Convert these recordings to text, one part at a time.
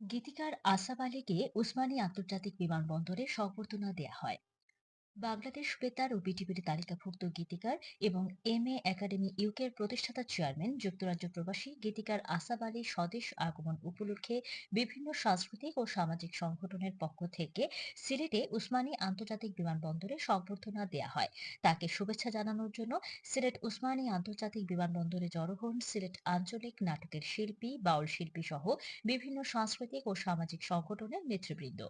গীতিকার আসাফ আলীকে উসমানী আন্তর্জাতিক বিমানবন্দরে সংবর্ধনা দেয়া হয়। বাংলাদেশ বেতার ও বিটিভির তালিকাভুক্ত গীতিকার এবং এম এ একাডেমি ইউকের প্রতিষ্ঠাতা চেয়ারম্যান, যুক্তরাজ্য প্রবাসী গীতিকার আসাফ আলী স্বদেশ আগমন উপলক্ষে বিভিন্ন সাংস্কৃতিক ও সামাজিক সংগঠনের পক্ষ থেকে সিলেটে উসমানী আন্তর্জাতিক বিমানবন্দরে সংবর্ধনা দেয়া হয়। তাকে শুভেচ্ছা জানানোর জন্য সিলেট উসমানী আন্তর্জাতিক বিমানবন্দরে জড়ো হন সিলেট আঞ্চলিক নাটকের শিল্পী, বাউল শিল্পী সহ বিভিন্ন সাংস্কৃতিক ও সামাজিক সংগঠনের নেতৃবৃন্দ।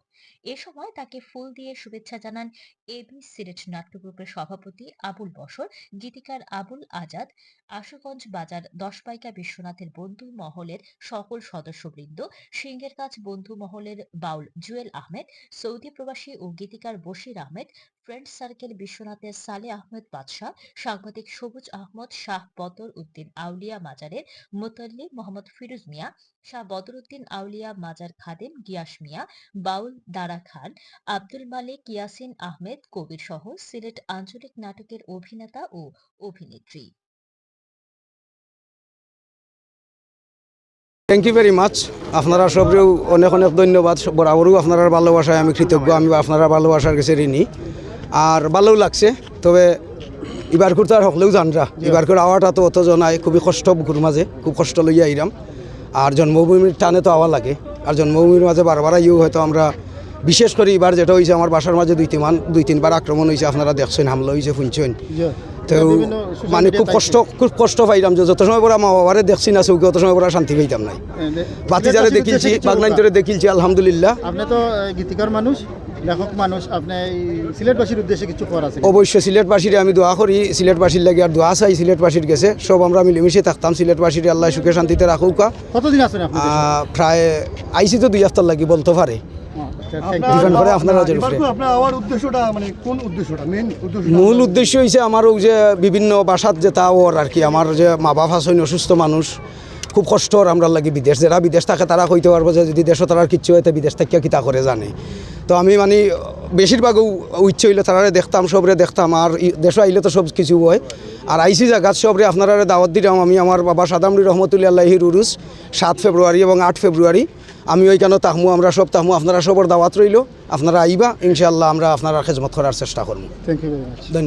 এ সময় তাকে ফুল দিয়ে শুভেচ্ছা জানান এবি সিলেট নাট্য গ্রুপের সভাপতি আবুল বসর গীতিকার আবুল আজাদ, আশুগঞ্জ বাজার দশপাইকা বিশ্বনাথের বন্ধু মহলের সকল সদস্যবৃন্দ, সিংহের কাছ বন্ধু মহলের বাউল জুয়েল আহমেদ, সৌদি প্রবাসী ও গীতিকার বশির আহমেদ ফ্রেন্ড সার্কেল বিশ্বনাথের সালে আহমেদ বাদশাহ, সাংবাদিক সবুজ আহমদ, শাহ বদর উদ্দিন আউলিয়া মাজারের মোতাল্লি মোহাম্মদ ফিরোজ মিয়া, শাহ বদরুদ্দিন আউলিয়া মাজার খাদেম গিয়াস মিয়া, বাউল দারা খান, আব্দুল মালিক ইয়াসিন আহমেদ কবির সহ সিলেট আঞ্চলিক নাটকের অভিনেতা ও অভিনেত্রী। থ্যাংক ইউ ভেরি মাচ আপনারা সবরেও অনেক অনেক ধন্যবাদ। বরাবরও আপনারা ভালোবাসায় আমি কৃতজ্ঞ। আমি আপনারা ভালোবাসার কাছে ঋণী। আর ভালোও লাগছে। তবে এবার করতে আর হকলেও জানরা এবার করে আওয়াটা তো অত জনায় খুবই কষ্ট বুকুর মাঝে খুব কষ্ট লইয়া আইরাম। আর জন্মভূমির টানে তো আওয়া লাগে। আর জন্মভূমির মাঝে বারবার আইও হয়তো আমরা বিশেষ করে এবার যেটা হয়েছে আমার বাসার মাঝে দুই তিন দুই তিনবার আক্রমণ হয়েছে আপনারা দেখছেন হামলা হয়েছে শুনছেন। তো মানে খুব কষ্ট খুব কষ্ট পাইলাম যে যত সময় পরে মা বাবারে দেখছি না চৌকি অত সময় পরে শান্তি পাইতাম নাই। বাতি যারা দেখিলছি বাগনাইন্তরে দেখিলছি আলহামদুলিল্লাহ। আপনি তো গীতিকার মানুষ লেখক মানুষ আপনি সিলেটবাসীর উদ্দেশ্যে কিছু করার আছে অবশ্যই সিলেটবাসীরে আমি দোয়া করি সিলেটবাসীর লাগে আর দোয়া চাই সিলেটবাসীর গেছে সব আমরা মিলেমিশে থাকতাম সিলেটবাসীর আল্লাহ সুখে শান্তিতে রাখুকা। কতদিন আছেন প্রায় আইসি তো দুই হপ্তাহ লাগি বলতে পারে। করে আপনারা আপনার উদ্দেশ্যটা মানে কোন উদ্দেশ্যটা মূল উদ্দেশ্য হয়েছে আমার ওই যে বিভিন্ন বাসাত যে তা ওর আর কি আমার যে মা বাবা সৈন্য অসুস্থ মানুষ খুব কষ্ট ওর আমরা লাগে বিদেশ যারা বিদেশ থাকে তারা কইতে পারব যে যদি দেশও তারা কিচ্ছু হয় তো বিদেশ থেকে কিতা করে জানে। তো আমি মানে বেশিরভাগ ইচ্ছে হইলে তারা দেখতাম সবরে দেখতাম আর দেশ আইলে তো সব কিছু হয়। আর আইসি জায়গাত সবরে আপনারা দাওয়াত দিলাম আমি আমার বাবা সাদামরি রহমতুল্লাহির উরুস সাত ফেব্রুয়ারি এবং আট ফেব্রুয়ারি। আমি ওইখানে তাহমু আমরা সব তাহমু আপনারা সবর দাওয়াত রইল আপনারা আইবা ইনশাল্লাহ আমরা আপনারা খেজমত করার চেষ্টা করব। ধন্যবাদ।